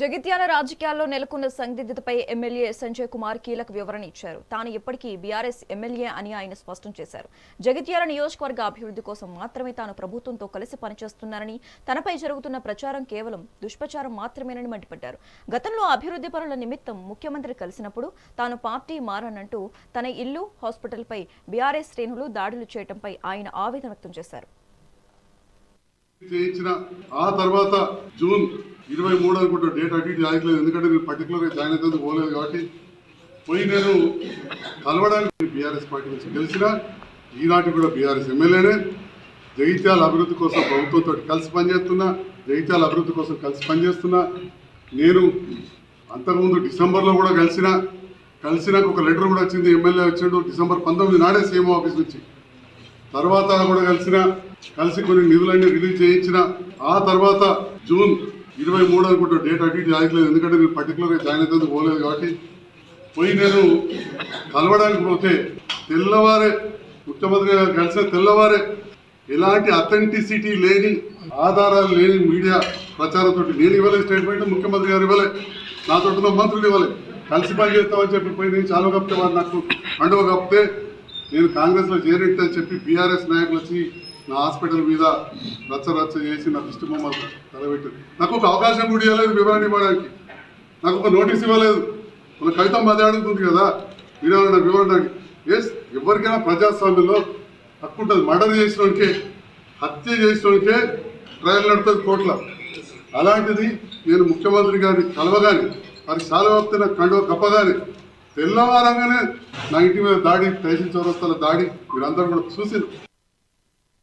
జగిత్యాల రాజకీయాల్లో నెలకొన్న సందిగ్ధతపై ఎమ్మెల్యే సంజయ్ కుమార్ కీలక వివరణ ఇచ్చారు. తాను ఇప్పటికీ బీఆర్ఎస్ ఎమ్మెల్యే అని ఆయన స్పష్టం చేశారు. జగిత్యాల నియోజకవర్గ అభివృద్ధి కోసం మాత్రమే తాను ప్రభుత్వంతో కలిసి పనిచేస్తున్నానని తనపై జరుగుతున్న ప్రచారం కేవలం దుష్ప్రచారం మాత్రమేనని మండిపడ్డారు. గతంలో అభివృద్ధి పనుల నిమిత్తం ముఖ్యమంత్రి కలిసినప్పుడు తాను పార్టీ మారనంటూ తన ఇల్లు హాస్పిటల్పై బీఆర్ఎస్ శ్రేణులు దాడులు చేయడంపై ఆయన ఆవేదన వ్యక్తం చేశారు. ఆ తర్వాత జూన్ ఇరవై మూడు అనుకుంటా డేట్ అటు ఇటు రాయట్లేదు. ఎందుకంటే నేను పర్టికులర్గా జాయిన్ అయితే పోలేదు కాబట్టి. పోయి నేను కలవడానికి బీఆర్ఎస్ పార్టీ నుంచి గెలిచిన ఈనాటి కూడా బీఆర్ఎస్ ఎమ్మెల్యేనే. జగిత్యాల అభివృద్ధి కోసం ప్రభుత్వంతో కలిసి పనిచేస్తున్నా జగిత్యాల అభివృద్ధి కోసం కలిసి పనిచేస్తున్నా. నేను అంతకుముందు డిసెంబర్లో కూడా కలిసిన కలిసినాక ఒక లెటర్ కూడా వచ్చింది ఎమ్మెల్యే వచ్చిండు డిసెంబర్ పంతొమ్మిది నాడే సీఎం ఆఫీస్ నుంచి. తర్వాత కూడా కలిసిన కలిసి కొన్ని నిధులన్నీ రిలీజ్ చేయించిన ఆ తర్వాత జూన్ ఇరవై మూడు అనుకుంటా డేట్ అటు ఇటు రాయట్లేదు ఎందుకంటే నేను పర్టికులర్గా జాయిన్ అయితే పోలేదు కాబట్టి పోయి నేను కలవడానికి పోతే తెల్లవారే ముఖ్యమంత్రి గారు కలిసిన తెల్లవారే ఎలాంటి అథెంటిసిటీ లేని ఆధారాలు లేని మీడియా ప్రచారంతో నేను ఇవ్వలే స్టేట్మెంట్ ముఖ్యమంత్రి గారు ఇవ్వలే. నాతో ఉన్న మంత్రులు ఇవ్వలే. కలిసి పని చేస్తామని చెప్పి పోయి నేను చాలా కప్తే వారు నాకు అండవ కప్తే నేను కాంగ్రెస్లో చేరేట్టు అని చెప్పి బీఆర్ఎస్ నాయకులు వచ్చి నా హాస్పిటల్ మీద రచ్చ రచ్చ చేసి నా దృష్టి బొమ్మ తలబెట్టారు నాకు ఒక అవకాశం కూడా ఇవ్వలేదు వివరణ ఇవ్వడానికి. నాకు ఒక నోటీస్ ఇవ్వలేదు. మన కవిత మధ్య కదా వీడియో వివరణకి ఎస్ ఎవరికైనా ప్రజాస్వామ్యంలో హక్కు ఉంటుంది. మర్డర్ చేసినోడికే హత్య చేసినోడికే ట్రయల్ నడుతుంది కోట్ల అలాంటిది నేను ముఖ్యమంత్రి గారిని కలవగానే వారి శాలవప్తి నాకు కండువ కప్పగానే తెల్లవారంగానే నా ఇంటి మీద దాడి తహసీల్ చౌరస్తాల దాడి మీరందరూ కూడా చూసి